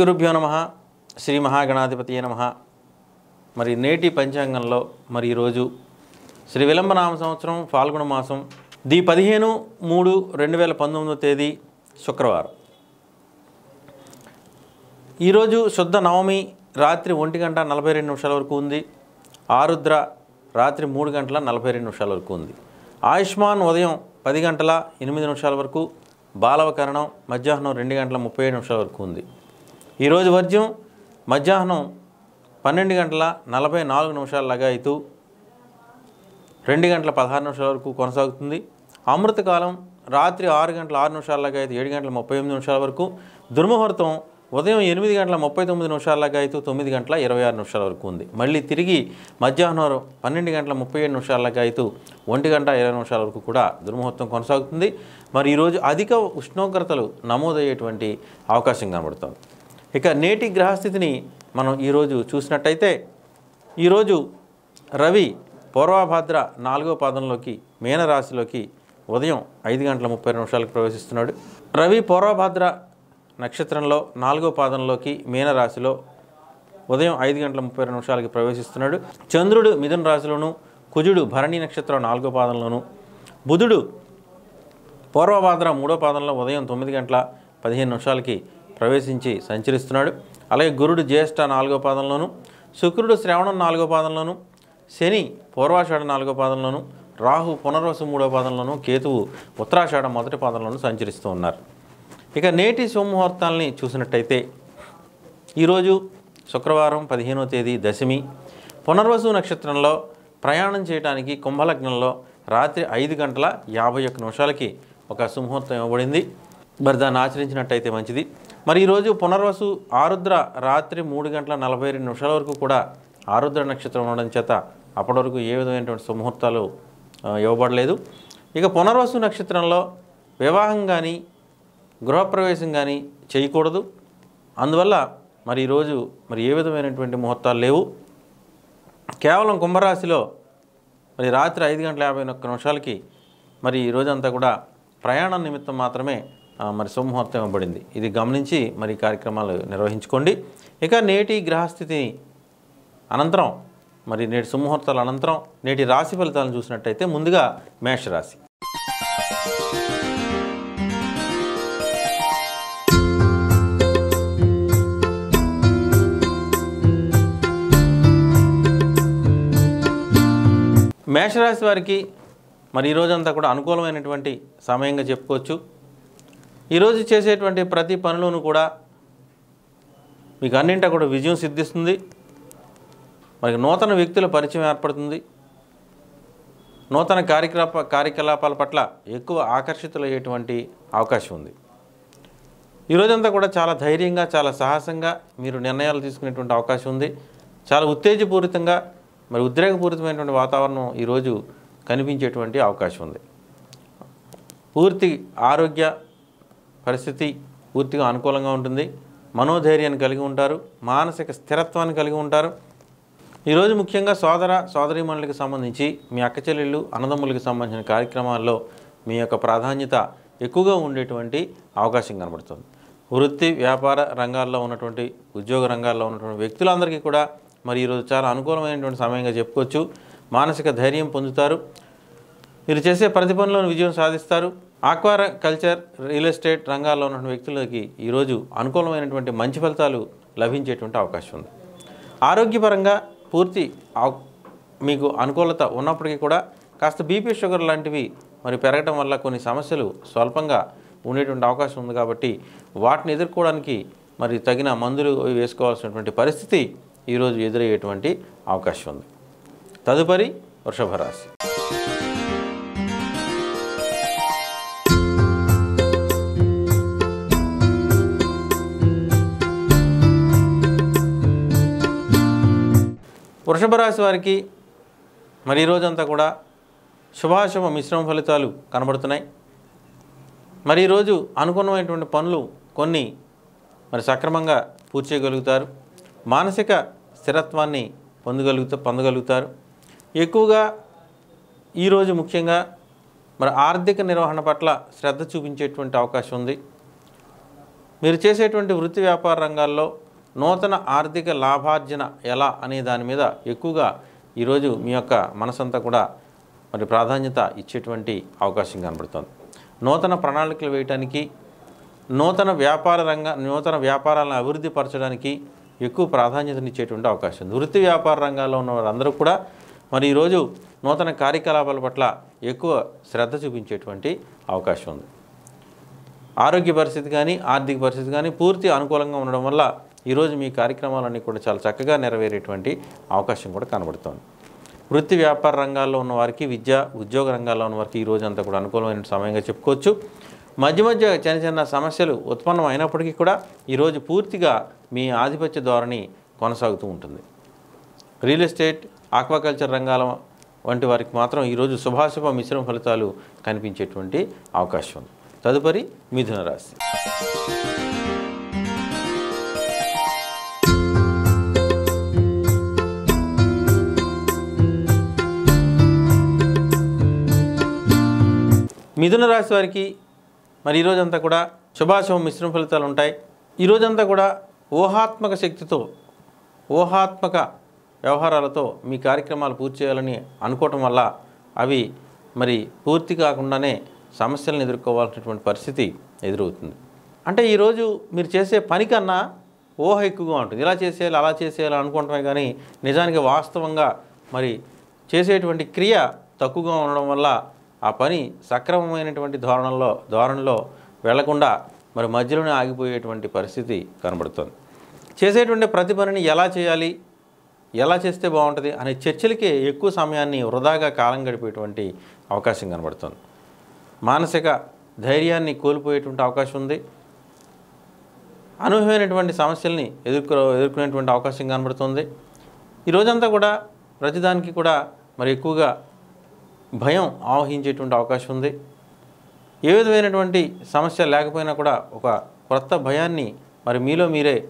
గురుభ్యో నమ శ్రీ మహాగణాధిపతి నమ. మరి నేటి పంచాంగంలో మరి ఈరోజు శ్రీ విలంబనామ సంవత్సరం ఫాల్గుణ మాసం ది పదిహేను మూడు రెండు వేల పంతొమ్మిదో తేదీ శుక్రవారం. ఈరోజు శుద్ధ నవమి రాత్రి ఒంటి గంట నలభై రెండు నిమిషాల వరకు ఉంది. ఆరుద్ర రాత్రి మూడు గంటల నలభై రెండు నిమిషాల వరకు ఉంది. ఆయుష్మాన్ ఉదయం పది గంటల ఎనిమిది నిమిషాల వరకు బాలవకరణం మధ్యాహ్నం రెండు గంటల ముప్పై ఏడు నిమిషాల వరకు ఉంది. ఈరోజు వర్జ్యం మధ్యాహ్నం పన్నెండు గంటల నలభై నాలుగు నిమిషాల లగాయితూ రెండు గంటల పదహారు నిమిషాల వరకు కొనసాగుతుంది. అమృతకాలం రాత్రి ఆరు గంటల ఆరు నిమిషాలగా అయితే ఏడు గంటల ముప్పై ఎనిమిది నిమిషాల వరకు దుర్ముహూర్తం ఉదయం ఎనిమిది గంటల ముప్పై తొమ్మిది నిమిషాలగా అయితే తొమ్మిది గంటల ఇరవై ఆరు నిమిషాల వరకు ఉంది. మళ్ళీ తిరిగి మధ్యాహ్నం పన్నెండు గంటల ముప్పై ఏడు నిమిషాలగా అయితే ఒంటి గంట ఇరవై నిమిషాల వరకు కూడా దుర్ముహూర్తం కొనసాగుతుంది. మరి ఈరోజు అధిక ఉష్ణోగ్రతలు నమోదయ్యేటువంటి అవకాశం కనబడుతుంది. ఇక నేటి గ్రహస్థితిని మనం ఈరోజు చూసినట్టయితే ఈరోజు రవి పూర్వభాద్ర నాలుగో పాదంలోకి మీనరాశిలోకి ఉదయం ఐదు గంటల ముప్పై నిమిషాలకు ప్రవేశిస్తున్నాడు. రవి పూర్వభాద్ర నక్షత్రంలో నాలుగో పాదంలోకి మీనరాశిలో ఉదయం ఐదు గంటల ముప్పై నిమిషాలకి ప్రవేశిస్తున్నాడు. చంద్రుడు మిథున రాశిలోను కుజుడు భరణి నక్షత్రం నాలుగో పాదంలోను బుధుడు పూర్వభాద్ర మూడో పాదంలో ఉదయం తొమ్మిది గంటల పదిహేను నిమిషాలకి ప్రవేశించి సంచరిస్తున్నాడు. అలాగే గురుడు జ్యేష్ఠ నాలుగో పాదంలోను శుక్రుడు శ్రవణం నాలుగో పాదంలోను శని పూర్వాషాఢ నాలుగో పాదంలోను రాహు పునర్వసు మూడో పాదంలోను కేతువు ఉత్తరాషాఢ మొదటి పాదంలోను సంచరిస్తూ ఉన్నారు. ఇక నేటి సోమముహూర్తాలని చూసినట్టయితే ఈరోజు శుక్రవారం పదిహేనో తేదీ దశమి పునర్వసు నక్షత్రంలో ప్రయాణం చేయడానికి కుంభలగ్నంలో రాత్రి ఐదు గంటల యాభై ఒక్క నిమిషాలకి ఒక సుముహూర్తం ఇవ్వబడింది. మరి దాన్ని ఆచరించినట్టయితే మంచిది. మరి ఈరోజు పునర్వసు ఆరుద్ర రాత్రి మూడు గంటల నలభై రెండు నిమిషాల వరకు కూడా ఆరుద్ర నక్షత్రం ఉండడం చేత అప్పటి వరకు ఏ విధమైనటువంటి సుముహూర్తాలు ఇవ్వబడలేదు. ఇక పునర్వసు నక్షత్రంలో వివాహం కానీ గృహప్రవేశం కానీ చేయకూడదు. అందువల్ల మరి ఈరోజు మరి ఏ విధమైనటువంటి ముహూర్తాలు లేవు. కేవలం కుంభరాశిలో మరి రాత్రి ఐదు గంటల యాభై ఒక్క నిమిషాలకి మరి ఈ రోజంతా కూడా ప్రయాణం నిమిత్తం మాత్రమే మరి సుముహూర్తం ఇవ్వబడింది. ఇది గమనించి మరి కార్యక్రమాలు నిర్వహించుకోండి. ఇక నేటి గ్రహస్థితి అనంతరం మరి నేటి సుముహూర్తాల అనంతరం నేటి రాశి ఫలితాలను చూసినట్టయితే ముందుగా మేషరాశి. మేషరాశి వారికి మరి ఈ రోజంతా కూడా అనుకూలమైనటువంటి సమయంగా చెప్పుకోవచ్చు. ఈరోజు చేసేటువంటి ప్రతి పనిలోనూ కూడా మీకు అన్నింటా కూడా విజయం సిద్ధిస్తుంది. మరి నూతన వ్యక్తుల పరిచయం ఏర్పడుతుంది. నూతన కార్యకలాప కార్యకలాపాల పట్ల ఎక్కువ ఆకర్షితులయ్యేటువంటి అవకాశం ఉంది. ఈ రోజంతా కూడా చాలా ధైర్యంగా చాలా సాహసంగా మీరు నిర్ణయాలు తీసుకునేటువంటి అవకాశం ఉంది. చాలా ఉత్తేజపూరితంగా మరి ఉద్రేకపూరితమైనటువంటి వాతావరణం ఈరోజు కనిపించేటువంటి అవకాశం ఉంది. పూర్తి ఆరోగ్య పరిస్థితి పూర్తిగా అనుకూలంగా ఉంటుంది. మనోధైర్యాన్ని కలిగి ఉంటారు. మానసిక స్థిరత్వాన్ని కలిగి ఉంటారు. ఈరోజు ముఖ్యంగా సోదర సోదరీమణులకు సంబంధించి మీ అక్క చెల్లెళ్ళు అన్నదమ్ములకు సంబంధించిన కార్యక్రమాల్లో మీ యొక్క ప్రాధాన్యత ఎక్కువగా ఉండేటువంటి అవకాశం కనబడుతుంది. వృత్తి వ్యాపార రంగాల్లో ఉన్నటువంటి ఉద్యోగ రంగాల్లో ఉన్నటువంటి వ్యక్తులందరికీ కూడా మరి ఈరోజు చాలా అనుకూలమైనటువంటి సమయంగా చెప్పుకోవచ్చు. మానసిక ధైర్యం పొందుతారు. మీరు చేసే ప్రతి పనిలోనూ విజయం సాధిస్తారు. ఆక్వార కల్చర్ రియల్ ఎస్టేట్ రంగాల్లో ఉన్న వ్యక్తులకి ఈరోజు అనుకూలమైనటువంటి మంచి ఫలితాలు లభించేటువంటి అవకాశం ఉంది. ఆరోగ్యపరంగా పూర్తి మీకు అనుకూలత ఉన్నప్పటికీ కూడా కాస్త బీపీ షుగర్ లాంటివి మరి పెరగటం వల్ల కొన్ని సమస్యలు స్వల్పంగా ఉండేటువంటి అవకాశం ఉంది కాబట్టి వాటిని ఎదుర్కోవడానికి మరి తగిన మందులు వేసుకోవాల్సినటువంటి పరిస్థితి ఈరోజు ఎదురయ్యేటువంటి అవకాశం ఉంది. తదుపరి వృషభ రాశి. వృషభ రాశి వారికి మరి ఈ రోజంతా కూడా శుభాశుభ మిశ్రమ ఫలితాలు కనబడుతున్నాయి. మరి ఈరోజు అనుకున్నమైనటువంటి పనులు కొన్ని మరి సక్రమంగా పూర్తి చేయగలుగుతారు. మానసిక స్థిరత్వాన్ని పొందగలుగుతా పొందగలుగుతారు. ఎక్కువగా ఈరోజు ముఖ్యంగా మరి ఆర్థిక నిర్వహణ పట్ల శ్రద్ధ చూపించేటువంటి అవకాశం ఉంది. మీరు చేసేటువంటి వృత్తి వ్యాపార రంగాల్లో నూతన ఆర్థిక లాభార్జన ఎలా అనే దాని మీద ఎక్కువగా ఈరోజు మీ యొక్క మనసంతా కూడా మరి ప్రాధాన్యత ఇచ్చేటువంటి అవకాశం కనబడుతుంది. నూతన ప్రణాళికలు వేయటానికి నూతన వ్యాపార రంగ నూతన వ్యాపారాలను అభివృద్ధి పరచడానికి ఎక్కువ ప్రాధాన్యతనిచ్చేటువంటి అవకాశం ఉంది. వృత్తి వ్యాపార రంగాల్లో ఉన్న వారందరూ కూడా మరి ఈరోజు నూతన కార్యకలాపాల పట్ల ఎక్కువ శ్రద్ధ చూపించేటువంటి అవకాశం ఉంది. ఆరోగ్య పరిస్థితి కానీ ఆర్థిక పరిస్థితి కానీ పూర్తి అనుకూలంగా ఉండడం వల్ల ఈరోజు మీ కార్యక్రమాలన్నీ కూడా చాలా చక్కగా నెరవేరేటువంటి అవకాశం కూడా కనబడుతోంది. వృత్తి వ్యాపార రంగాల్లో ఉన్న వారికి విద్య ఉద్యోగ రంగాల్లో ఉన్న వారికి ఈ రోజు అంతా కూడా అనుకూలమైన సమయంగా చెప్పుకోవచ్చు. మధ్య మధ్య చిన్న చిన్న సమస్యలు ఉత్పన్నం అయినప్పటికీ కూడా ఈరోజు పూర్తిగా మీ ఆధిపత్య ధోరణి కొనసాగుతూ ఉంటుంది. రియల్ ఎస్టేట్ ఆక్వాకల్చర్ రంగాల వంటి వారికి మాత్రం ఈరోజు శుభాశుభ మిశ్రమ ఫలితాలు కనిపించేటువంటి అవకాశం ఉంది. తదుపరి మిథున రాశి. మిథున రాశి వారికి మరి ఈరోజంతా కూడా శుభాశుభ మిశ్రమ ఫలితాలు ఉంటాయి. ఈరోజంతా కూడా ఊహాత్మక శక్తితో ఊహాత్మక వ్యవహారాలతో మీ కార్యక్రమాలు పూర్తి చేయాలని అనుకోవటం వల్ల అవి మరి పూర్తి కాకుండానే సమస్యలను ఎదుర్కోవాల్సినటువంటి పరిస్థితి ఎదురవుతుంది. అంటే ఈరోజు మీరు చేసే పని కన్నా ఊహ ఎక్కువగా ఉంటుంది. ఇలా చేసేయాలి అలా చేసేయాలి అనుకుంటమే కానీ నిజానికి వాస్తవంగా మరి చేసేటువంటి క్రియ తక్కువగా ఉండడం వల్ల ఆ పని సక్రమమైనటువంటి ధోరణంలో ధోరణిలో వెళ్ళకుండా మరి మధ్యలోనే ఆగిపోయేటువంటి పరిస్థితి కనబడుతుంది. చేసేటువంటి ప్రతి పనిని ఎలా చేయాలి? ఎలా చేస్తే బాగుంటుంది? అనే చర్చలకే ఎక్కువ సమయాన్ని వృధాగా కాలం గడిపేటువంటి అవకాశం కనబడుతుంది. మానసిక ధైర్యాన్ని కోల్పోయేటువంటి అవకాశం ఉంది. అనూహ్యమైనటువంటి సమస్యల్ని ఎదుర్కొ ఎదుర్కొనేటువంటి అవకాశం కనబడుతుంది. ఈ రోజంతా కూడా ప్రతిదానికి కూడా మరి ఎక్కువగా భయం ఆవహించేటువంటి అవకాశం ఉంది. ఏ విధమైనటువంటి సమస్య లేకపోయినా కూడా ఒక కొత్త భయాన్ని మరి మీలో మీరే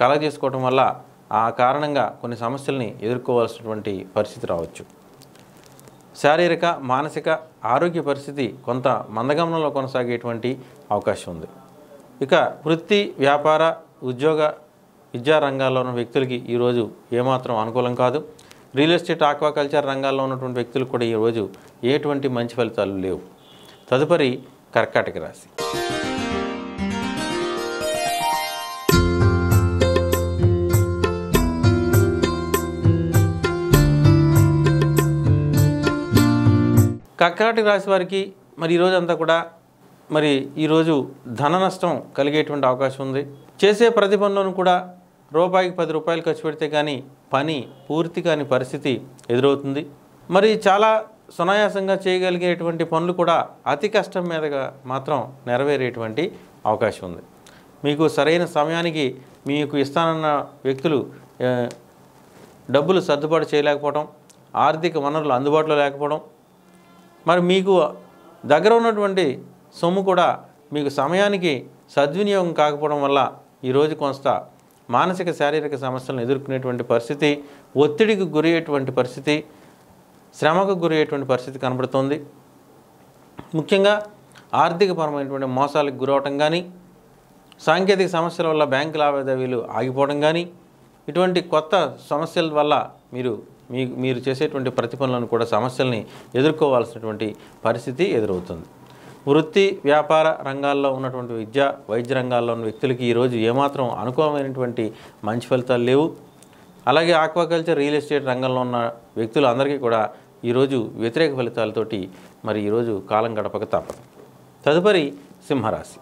కలగజేసుకోవటం వల్ల ఆ కారణంగా కొన్ని సమస్యల్ని ఎదుర్కోవాల్సినటువంటి పరిస్థితి రావచ్చు. శారీరక మానసిక ఆరోగ్య పరిస్థితి కొంత మందగమనంలో కొనసాగేటువంటి అవకాశం ఉంది. ఇక వృత్తి వ్యాపార ఉద్యోగ విద్యా రంగాల్లో ఉన్న వ్యక్తులకి ఈరోజు ఏమాత్రం అనుకూలం కాదు. రియల్ ఎస్టేట్ ఆక్వాకల్చర్ రంగాల్లో ఉన్నటువంటి వ్యక్తులు కూడా ఈరోజు ఎటువంటి మంచి ఫలితాలు లేవు. తదుపరి కర్కాటక రాశి. కర్కాటక రాశి వారికి మరి ఈరోజు అంతా కూడా మరి ఈరోజు ధన నష్టం కలిగేటువంటి అవకాశం ఉంది. చేసే ప్రతి పనులను కూడా రూపాయికి పది రూపాయలు ఖర్చు పెడితే కానీ పని పూర్తి కాని పరిస్థితి ఎదురవుతుంది. మరి చాలా సునాయాసంగా చేయగలిగేటువంటి పనులు కూడా అతి కష్టం మీదగా మాత్రం నెరవేరేటువంటి అవకాశం ఉంది. మీకు సరైన సమయానికి మీకు ఇస్తానన్న వ్యక్తులు డబ్బులు సర్దుబాటు చేయలేకపోవడం ఆర్థిక వనరులు అందుబాటులో లేకపోవడం మరి మీకు దగ్గర ఉన్నటువంటి సొమ్ము కూడా మీకు సమయానికి సద్వినియోగం కాకపోవడం వల్ల ఈరోజు కొంత మానసిక శారీరక సమస్యలను ఎదుర్కొనేటువంటి పరిస్థితి ఒత్తిడికి గురయ్యేటువంటి పరిస్థితి శ్రమకు గురయ్యేటువంటి పరిస్థితి కనబడుతోంది. ముఖ్యంగా ఆర్థికపరమైనటువంటి మోసాలకు గురవటం కానీ సాంకేతిక సమస్యల వల్ల బ్యాంకు లావాదేవీలు ఆగిపోవడం కానీ ఇటువంటి కొత్త సమస్యల వల్ల మీరు మీ మీరు చేసేటువంటి ప్రతిఫలను కూడా సమస్యల్ని ఎదుర్కోవాల్సినటువంటి పరిస్థితి ఎదురవుతుంది. వృత్తి వ్యాపార రంగాల్లో ఉన్నటువంటి విద్య వైద్య రంగాల్లో ఉన్న వ్యక్తులకి ఈరోజు ఏమాత్రం అనుకూలమైనటువంటి మంచి ఫలితాలు లేవు. అలాగే ఆక్వాకల్చర్ రియల్ ఎస్టేట్ రంగంలో ఉన్న వ్యక్తులు అందరికీ కూడా ఈరోజు వ్యతిరేక ఫలితాలతోటి మరి ఈరోజు కాలం గడపక తప్పదు. తదుపరి సింహరాశి.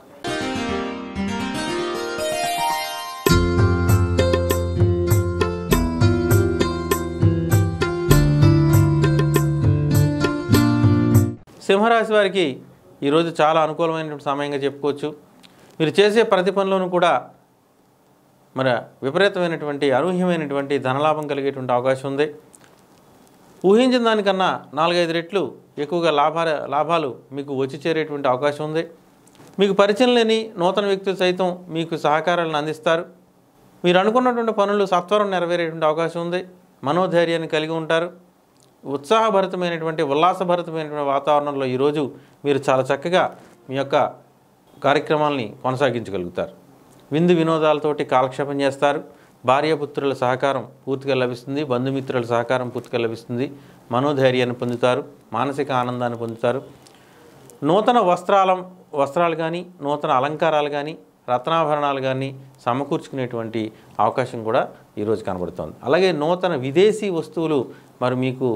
సింహరాశి వారికి ఈరోజు చాలా అనుకూలమైనటువంటి సమయంగా చెప్పుకోవచ్చు. మీరు చేసే ప్రతి పనిలోనూ కూడా మరి విపరీతమైనటువంటి అనూహ్యమైనటువంటి ధనలాభం కలిగేటువంటి అవకాశం ఉంది. ఊహించిన దానికన్నా నాలుగైదు రెట్లు ఎక్కువగా లాభా లాభాలు మీకు వచ్చి చేరేటువంటి అవకాశం ఉంది. మీకు పరిచయం లేని నూతన వ్యక్తులు సైతం మీకు సహకారాలను అందిస్తారు. మీరు అనుకున్నటువంటి పనులు సత్వరం నెరవేరేటువంటి అవకాశం ఉంది. మనోధైర్యాన్ని కలిగి ఉంటారు. ఉత్సాహభరితమైనటువంటి ఉల్లాసభరితమైనటువంటి వాతావరణంలో ఈరోజు మీరు చాలా చక్కగా మీ యొక్క కార్యక్రమాల్ని కొనసాగించగలుగుతారు. విందు వినోదాలతోటి కాలక్షేపం చేస్తారు. భార్యాపుత్రుల సహకారం పూర్తిగా లభిస్తుంది. బంధుమిత్రుల సహకారం పూర్తిగా లభిస్తుంది. మనోధైర్యాన్ని పొందుతారు. మానసిక ఆనందాన్ని పొందుతారు. నూతన వస్త్రాల వస్త్రాలు కానీ నూతన అలంకారాలు కానీ రత్నాభరణాలు కానీ సమకూర్చుకునేటువంటి అవకాశం కూడా ఈరోజు కనబడుతోంది. అలాగే నూతన విదేశీ వస్తువులు మరి మీకు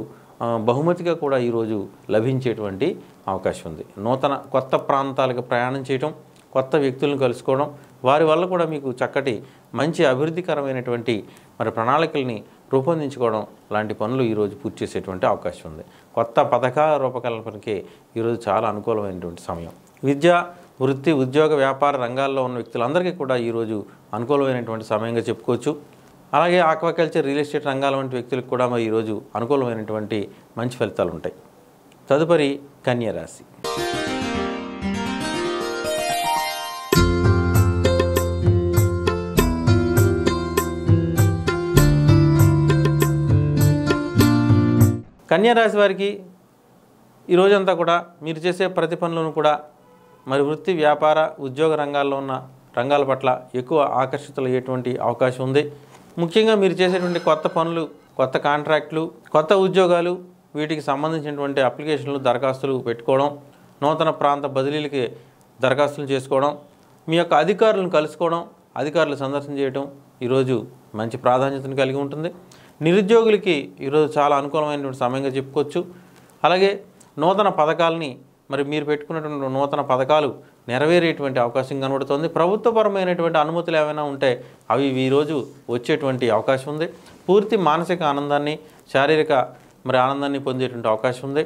బహుమతిగా కూడా ఈరోజు లభించేటువంటి అవకాశం ఉంది. నూతన కొత్త ప్రాంతాలకు ప్రయాణం చేయటం కొత్త వ్యక్తులను కలుసుకోవడం వారి వల్ల కూడా మీకు చక్కటి మంచి అభివృద్ధికరమైనటువంటి మరి ప్రణాళికల్ని రూపొందించుకోవడం లాంటి పనులు ఈరోజు పూర్తి చేసేటువంటి అవకాశం ఉంది. కొత్త పథకాల రూపకల్పనకి ఈరోజు చాలా అనుకూలమైనటువంటి సమయం. విద్య వృత్తి ఉద్యోగ వ్యాపార రంగాల్లో ఉన్న వ్యక్తులందరికీ కూడా ఈరోజు అనుకూలమైనటువంటి సమయంగా చెప్పుకోవచ్చు. అలాగే ఆక్వాకల్చర్ రియల్ ఎస్టేట్ రంగాల వంటి వ్యక్తులకు కూడా మరి ఈరోజు అనుకూలమైనటువంటి మంచి ఫలితాలు ఉంటాయి. తదుపరి కన్యరాశి కన్యారాశి వారికి ఈ రోజంతా కూడా మీరు చేసే ప్రతి పనులను కూడా మరి వృత్తి వ్యాపార ఉద్యోగ రంగాల్లో ఉన్న రంగాల పట్ల ఎక్కువ ఆకర్షితులయ్యేటువంటి అవకాశం ఉంది. ముఖ్యంగా మీరు చేసేటువంటి కొత్త పనులు కొత్త కాంట్రాక్టులు కొత్త ఉద్యోగాలు వీటికి సంబంధించినటువంటి అప్లికేషన్లు దరఖాస్తులు పెట్టుకోవడం నూతన ప్రాంత బదిలీలకి దరఖాస్తులు చేసుకోవడం మీ యొక్క అధికారులను కలుసుకోవడం అధికారులు సందర్శన చేయడం ఈరోజు మంచి ప్రాధాన్యతను కలిగి ఉంటుంది. నిరుద్యోగులకి ఈరోజు చాలా అనుకూలమైనటువంటి సమయంగా చెప్పుకోవచ్చు. అలాగే నూతన పథకాలని మరి మీరు పెట్టుకున్నటువంటి నూతన పథకాలు నెరవేరేటువంటి అవకాశం కనబడుతుంది. ప్రభుత్వపరమైనటువంటి అనుమతులు ఏమైనా ఉంటే అవి ఈరోజు వచ్చేటువంటి అవకాశం ఉంది. పూర్తి మానసిక ఆనందాన్ని శారీరక మరి ఆనందాన్ని పొందేటువంటి అవకాశం ఉంది.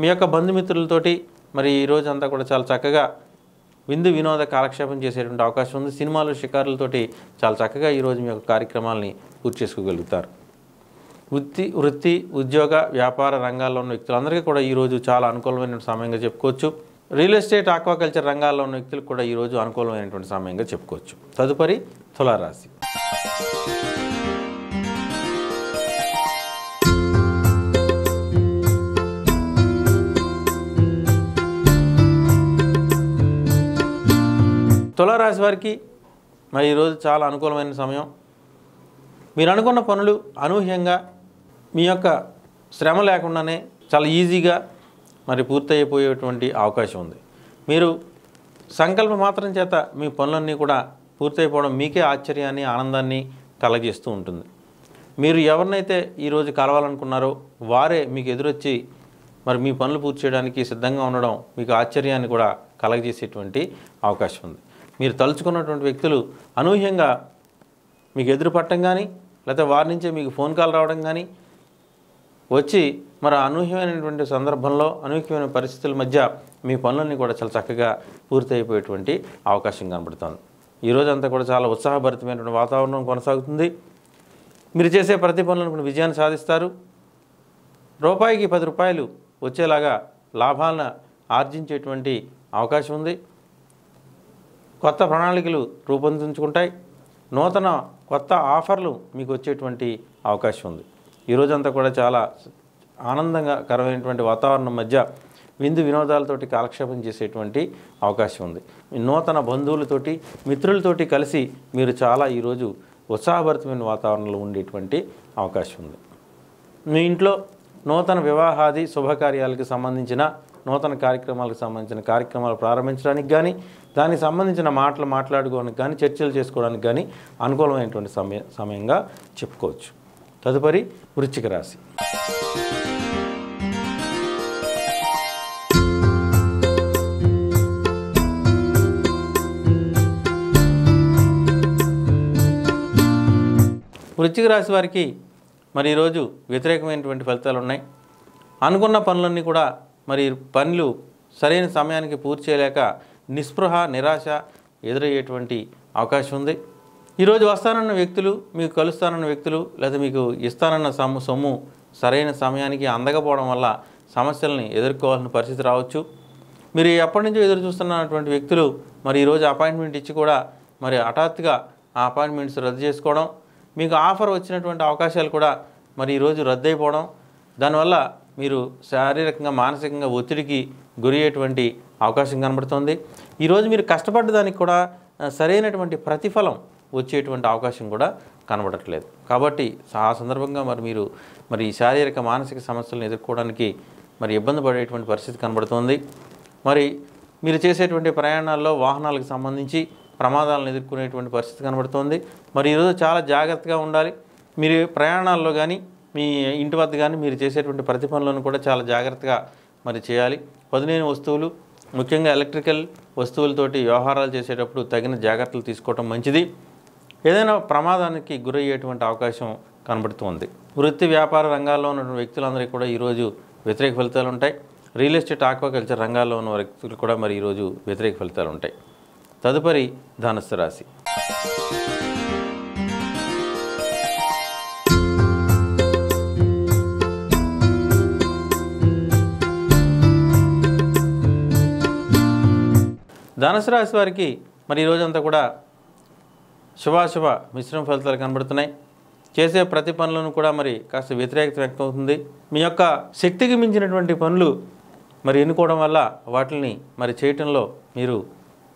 మీ యొక్క బంధుమిత్రులతోటి మరి ఈ రోజు అంతా కూడా చాలా చక్కగా విందు వినోద కాలక్షేపం చేసేటువంటి అవకాశం ఉంది. సినిమాలు షికారులతోటి చాలా చక్కగా ఈరోజు మీ యొక్క కార్యక్రమాలని పూర్తి చేసుకోగలుగుతారు. వృత్తి వృత్తి ఉద్యోగ వ్యాపార రంగాల్లో ఉన్న వ్యక్తులందరికీ కూడా ఈరోజు చాలా అనుకూలమైన సమయంగా చెప్పుకోవచ్చు. రియల్ ఎస్టేట్ ఆక్వాకల్చర్ రంగాల్లో ఉన్న వ్యక్తులకు కూడా ఈరోజు అనుకూలమైనటువంటి సమయంగా చెప్పుకోవచ్చు. తదుపరి తులారాశి. తులారాశి వారికి మరి ఈరోజు చాలా అనుకూలమైన సమయం. మీరు అనుకున్న పనులు అనూహ్యంగా మీ యొక్క శ్రమ లేకుండానే చాలా ఈజీగా మరి పూర్తయిపోయేటువంటి అవకాశం ఉంది. మీరు సంకల్పం మాత్రం చేత మీ పనులన్నీ కూడా పూర్తయిపోవడం మీకే ఆశ్చర్యాన్ని ఆనందాన్ని కలగజేస్తూ ఉంటుంది. మీరు ఎవరినైతే ఈరోజు కలవాలనుకున్నారో వారే మీకు ఎదురొచ్చి మరి మీ పనులు పూర్తి చేయడానికి సిద్ధంగా ఉండడం మీకు ఆశ్చర్యాన్ని కూడా కలగజేసేటువంటి అవకాశం ఉంది. మీరు తలుచుకున్నటువంటి వ్యక్తులు అనూహ్యంగా మీకు ఎదురు పట్టడం కానీ లేకపోతే వారి నుంచే మీకు ఫోన్ కాల్ రావడం కానీ వచ్చి మరి అనూహ్యమైనటువంటి సందర్భంలో అనూహ్యమైన పరిస్థితుల మధ్య మీ పనులన్నీ కూడా చాలా చక్కగా పూర్తయిపోయేటువంటి అవకాశం కనబడుతుంది. ఈ అంతా కూడా చాలా ఉత్సాహభరితమైనటువంటి వాతావరణం కొనసాగుతుంది. మీరు చేసే ప్రతి పనులను కూడా విజయాన్ని సాధిస్తారు. రూపాయికి పది రూపాయలు వచ్చేలాగా లాభాలను ఆర్జించేటువంటి అవకాశం ఉంది. కొత్త ప్రణాళికలు రూపొందించుకుంటాయి. నూతన కొత్త ఆఫర్లు మీకు వచ్చేటువంటి అవకాశం ఉంది. ఈ రోజంతా కూడా చాలా ఆనందంగా కరమైనటువంటి వాతావరణం మధ్య విందు వినోదాలతోటి కాలక్షేపం చేసేటువంటి అవకాశం ఉంది. నూతన బంధువులతోటి మిత్రులతోటి కలిసి మీరు చాలా ఈరోజు ఉత్సాహభరితమైన వాతావరణంలో ఉండేటువంటి అవకాశం ఉంది. మీ ఇంట్లో నూతన వివాహాది శుభకార్యాలకు సంబంధించిన నూతన కార్యక్రమాలకు సంబంధించిన కార్యక్రమాలు ప్రారంభించడానికి కానీ దానికి సంబంధించిన మాటలు మాట్లాడుకోవడానికి కానీ చర్చలు చేసుకోవడానికి కానీ అనుకూలమైనటువంటి సమయ సమయంగా చెప్పుకోవచ్చు. తదుపరి వృశ్చిక రాశి. వృశ్చిక రాశి వారికి మరి ఈరోజు వ్యతిరేకమైనటువంటి ఫలితాలు ఉన్నాయి. అనుకున్న పనులన్నీ కూడా మరి పనులు సరైన సమయానికి పూర్తి చేయలేక నిస్పృహ నిరాశ ఎదురయ్యేటువంటి అవకాశం ఉంది. ఈరోజు వస్తానన్న వ్యక్తులు మీకు కలుస్తానన్న వ్యక్తులు లేదా మీకు ఇస్తానన్న సొమ్ము సొమ్ము సరైన సమయానికి అందకపోవడం వల్ల సమస్యల్ని ఎదుర్కోవాల్సిన పరిస్థితి రావచ్చు. మీరు ఎప్పటి నుంచో ఎదురు చూస్తున్నటువంటి వ్యక్తులు మరి ఈరోజు అపాయింట్మెంట్ ఇచ్చి కూడా మరి హఠాత్తుగా ఆ అపాయింట్మెంట్స్ రద్దు చేసుకోవడం మీకు ఆఫర్ వచ్చినటువంటి అవకాశాలు కూడా మరి ఈరోజు రద్దు అయిపోవడం దానివల్ల మీరు శారీరకంగా మానసికంగా ఒత్తిడికి గురయ్యేటువంటి అవకాశం కనబడుతుంది. ఈరోజు మీరు కష్టపడ్డ దానికి కూడా సరైనటువంటి ప్రతిఫలం వచ్చేటువంటి అవకాశం కూడా కనబడట్లేదు. కాబట్టి ఆ సందర్భంగా మరి మీరు మరి శారీరక మానసిక సమస్యలను ఎదుర్కోవడానికి మరి ఇబ్బంది పడేటువంటి పరిస్థితి కనబడుతోంది. మరి మీరు చేసేటువంటి ప్రయాణాల్లో వాహనాలకు సంబంధించి ప్రమాదాలను ఎదుర్కొనేటువంటి పరిస్థితి కనబడుతోంది. మరి ఈరోజు చాలా జాగ్రత్తగా ఉండాలి. మీరు ప్రయాణాల్లో కానీ మీ ఇంటి వద్ద కానీ మీరు చేసేటువంటి ప్రతి పనులను కూడా చాలా జాగ్రత్తగా మరి చేయాలి. పదునైన వస్తువులు ముఖ్యంగా ఎలక్ట్రికల్ వస్తువులతోటి వ్యవహారాలు చేసేటప్పుడు తగిన జాగ్రత్తలు తీసుకోవటం మంచిది. ఏదైనా ప్రమాదానికి గురయ్యేటువంటి అవకాశం కనబడుతుంది. వృత్తి వ్యాపార రంగాల్లో ఉన్న వ్యక్తులందరికీ కూడా ఈరోజు వ్యతిరేక ఫలితాలు ఉంటాయి. రియల్ ఎస్టేట్ ఆక్వాకల్చర్ రంగాల్లో ఉన్న వ్యక్తులు కూడా మరి ఈరోజు వ్యతిరేక ఫలితాలు ఉంటాయి. తదుపరి ధనుస్సు రాశి. ధనుసు రాశి వారికి మరి ఈ రోజంతా కూడా శుభాశుభ మిశ్రమ ఫలితాలు కనబడుతున్నాయి. చేసే ప్రతి పనులను కూడా మరి కాస్త వ్యతిరేకత వ్యక్తమవుతుంది. మీ యొక్క శక్తికి మించినటువంటి పనులు మరి ఎన్నుకోవడం వల్ల వాటిని మరి చేయటంలో మీరు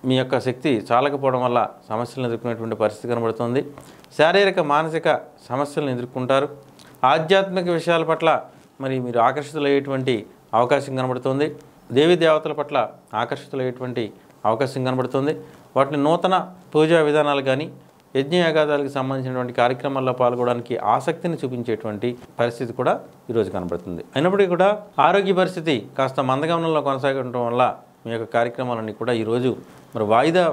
మీ యొక్క శక్తి చాలకపోవడం వల్ల సమస్యలను ఎదుర్కొనేటువంటి పరిస్థితి కనబడుతుంది. శారీరక మానసిక సమస్యలను ఎదుర్కొంటారు. ఆధ్యాత్మిక విషయాల పట్ల మరి మీరు ఆకర్షితులయ్యేటువంటి అవకాశం కనబడుతుంది. దేవీ దేవతల పట్ల ఆకర్షితులయ్యేటువంటి అవకాశం కనబడుతుంది. వాటిని నూతన పూజా విధానాలు కానీ యజ్ఞయాగాదాలకు సంబంధించినటువంటి కార్యక్రమాల్లో పాల్గొనడానికి ఆసక్తిని చూపించేటువంటి పరిస్థితి కూడా ఈరోజు కనబడుతుంది. అయినప్పటికీ కూడా ఆరోగ్య పరిస్థితి కాస్త మందగమనంలో కొనసాగడం వల్ల మీ యొక్క కార్యక్రమాలన్నీ కూడా ఈరోజు మరి వాయిదా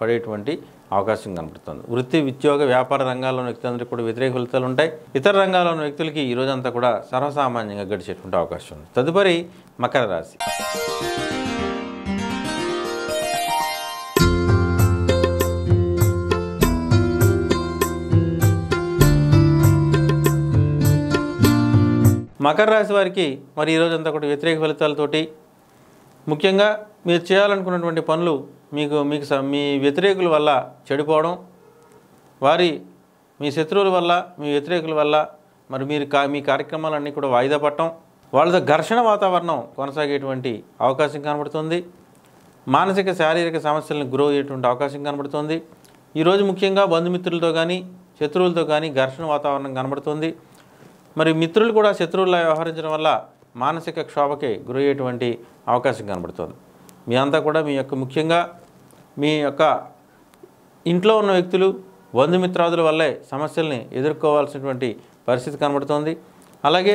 పడేటువంటి అవకాశం కనబడుతుంది. వృత్తి ఉద్యోగ వ్యాపార రంగాల్లోని వ్యక్తులందరికీ కూడా వ్యతిరేక ఫలితాలు ఉంటాయి. ఇతర రంగాల్లో ఉన్న వ్యక్తులకి ఈ రోజంతా కూడా సర్వసామాన్యంగా గడిచేటువంటి అవకాశం ఉంది. తదుపరి మకర రాశి. మకర రాశి వారికి మరి ఈరోజు రోజంతా కూడా వ్యతిరేక ఫలితాలతోటి ముఖ్యంగా మీరు చేయాలనుకున్నటువంటి పనులు మీకు మీకు స- మీ వ్యతిరేకుల వల్ల చెడిపోవడం వారి మీ శత్రువుల వల్ల మీ వ్యతిరేకుల వల్ల మరి మీరు కా మీ కార్యక్రమాలన్నీ కూడా వాయిదా పట్టడం వాళ్ళతో ఘర్షణ వాతావరణం కొనసాగేటువంటి అవకాశం కనబడుతుంది. మానసిక శారీరక సమస్యలను గురయ్యేటువంటి అవకాశం కనబడుతుంది. ఈరోజు ముఖ్యంగా బంధుమిత్రులతో కానీ శత్రువులతో కానీ ఘర్షణ వాతావరణం కనబడుతుంది. మరి మిత్రులు కూడా శత్రువులా వ్యవహరించడం వల్ల మానసిక క్షోభకి గురయ్యేటువంటి అవకాశం కనబడుతుంది. మీ అంతా కూడా మీ యొక్క ముఖ్యంగా మీ యొక్క ఇంట్లో ఉన్న వ్యక్తులు బంధుమిత్రాదుల వల్లే సమస్యల్ని ఎదుర్కోవాల్సినటువంటి పరిస్థితి కనబడుతోంది. అలాగే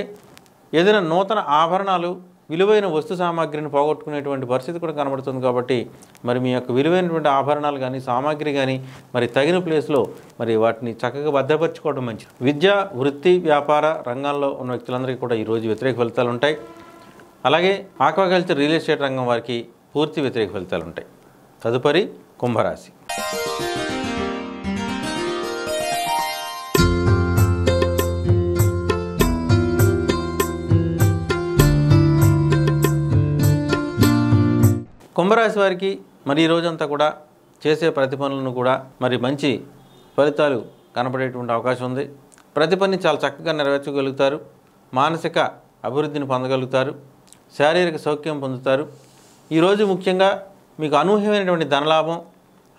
ఏదైనా నూతన ఆభరణాలు విలువైన వస్తు సామాగ్రిని పోగొట్టుకునేటువంటి పరిస్థితి కూడా కనబడుతుంది కాబట్టి మరి మీ యొక్క విలువైనటువంటి ఆభరణాలు కానీ సామాగ్రి కానీ మరి తగిన ప్లేస్లో మరి వాటిని చక్కగా భద్రపరచుకోవడం మంచిది. విద్య వృత్తి వ్యాపార రంగాల్లో ఉన్న వ్యక్తులందరికీ కూడా ఈరోజు వ్యతిరేక ఫలితాలు ఉంటాయి. అలాగే ఆక్వాకల్చర్ రియల్ ఎస్టేట్ రంగం వారికి పూర్తి వ్యతిరేక ఫలితాలు ఉంటాయి. తదుపరి కుంభరాశి. కుంభరాశి వారికి మరి ఈ రోజంతా కూడా చేసే ప్రతి పనులను కూడా మరి మంచి ఫలితాలు కనపడేటువంటి అవకాశం ఉంది. ప్రతి పని చాలా చక్కగా నెరవేర్చగలుగుతారు. మానసిక అభివృద్ధిని పొందగలుగుతారు. శారీరక సౌఖ్యం పొందుతారు. ఈరోజు ముఖ్యంగా మీకు అనూహ్యమైనటువంటి ధనలాభం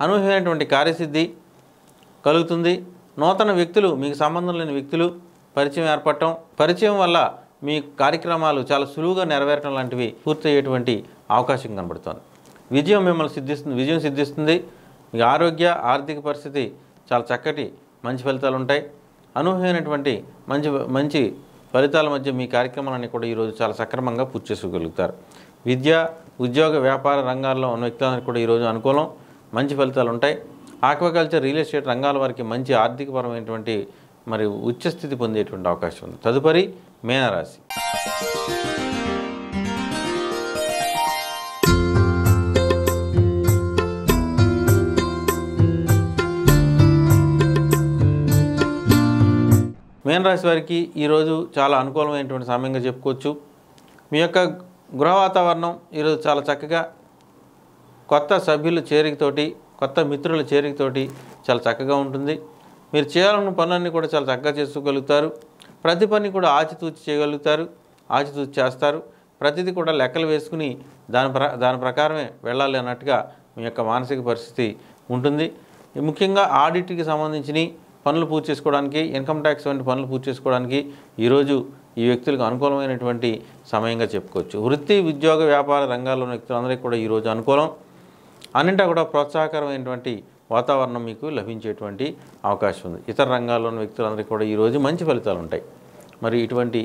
అనూహ్యమైనటువంటి కార్యసిద్ధి కలుగుతుంది. నూతన వ్యక్తులు మీకు సంబంధం లేని వ్యక్తులు పరిచయం ఏర్పడటం పరిచయం వల్ల మీ కార్యక్రమాలు చాలా సులువుగా నెరవేరటం లాంటివి పూర్తయ్యేటువంటి అవకాశం కనబడుతోంది. విజయం మిమ్మల్ని సిద్ధిస్తుంది విజయం సిద్ధిస్తుంది. మీ ఆరోగ్య ఆర్థిక పరిస్థితి చాలా చక్కటి మంచి ఫలితాలు ఉంటాయి. అనూహ్యమైనటువంటి మంచి మంచి ఫలితాల మధ్య మీ కార్యక్రమాలన్నీ కూడా ఈరోజు చాలా సక్రమంగా పూర్తి చేసుకోగలుగుతారు. విద్య ఉద్యోగ వ్యాపార రంగాల్లో ఉన్న వ్యక్తులందరికీ కూడా ఈరోజు అనుకూలం మంచి ఫలితాలు ఉంటాయి. ఆక్వాకల్చర్ రియల్ ఎస్టేట్ రంగాల వారికి మంచి ఆర్థికపరమైనటువంటి మరి ఉచ్చస్థితి పొందేటువంటి అవకాశం ఉంది. తదుపరి మేనరాశి. మేనరాశి వారికి ఈరోజు చాలా అనుకూలమైనటువంటి సమయంగా చెప్పుకోవచ్చు. మీ యొక్క గృహ వాతావరణం ఈరోజు చాలా చక్కగా కొత్త సభ్యుల చేరికతోటి కొత్త మిత్రుల చేరికతోటి చాలా చక్కగా ఉంటుంది. మీరు చేయాలన్న పనులన్నీ కూడా చాలా చక్కగా చేసుకోగలుగుతారు. ప్రతి పని కూడా ఆచితూచి చేయగలుగుతారు ఆచితూచి చేస్తారు. ప్రతిదీ కూడా లెక్కలు వేసుకుని దాని ప్ర దాని ప్రకారమే వెళ్ళాలి అన్నట్టుగా మీ యొక్క మానసిక పరిస్థితి ఉంటుంది. ముఖ్యంగా ఆడిట్కి సంబంధించిన పనులు పూర్తి చేసుకోవడానికి ఇన్కమ్ ట్యాక్స్ వంటి పనులు పూర్తి చేసుకోవడానికి ఈరోజు ఈ వ్యక్తులకు అనుకూలమైనటువంటి సమయంగా చెప్పుకోవచ్చు. వృత్తి ఉద్యోగ వ్యాపార రంగాల్లోని వ్యక్తులందరికీ కూడా ఈరోజు అనుకూలం. అన్నింటా కూడా ప్రోత్సాహకరమైనటువంటి వాతావరణం మీకు లభించేటువంటి అవకాశం ఉంది. ఇతర రంగాల్లోని వ్యక్తులందరికీ కూడా ఈరోజు మంచి ఫలితాలు ఉంటాయి. మరి ఇటువంటి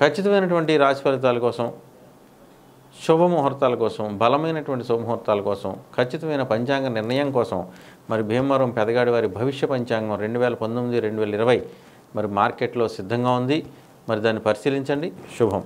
ఖచ్చితమైనటువంటి రాశి ఫలితాల కోసం శుభముహూర్తాల కోసం బలమైనటువంటి శుభముహూర్తాల కోసం ఖచ్చితమైన పంచాంగ నిర్ణయం కోసం మరి భీమవరం పెదగాడి వారి భవిష్య పంచాంగం రెండు వేల పంతొమ్మిది రెండు వేల ఇరవై మరి మార్కెట్లో సిద్ధంగా ఉంది. మరి దాన్ని పరిశీలించండి. శుభం.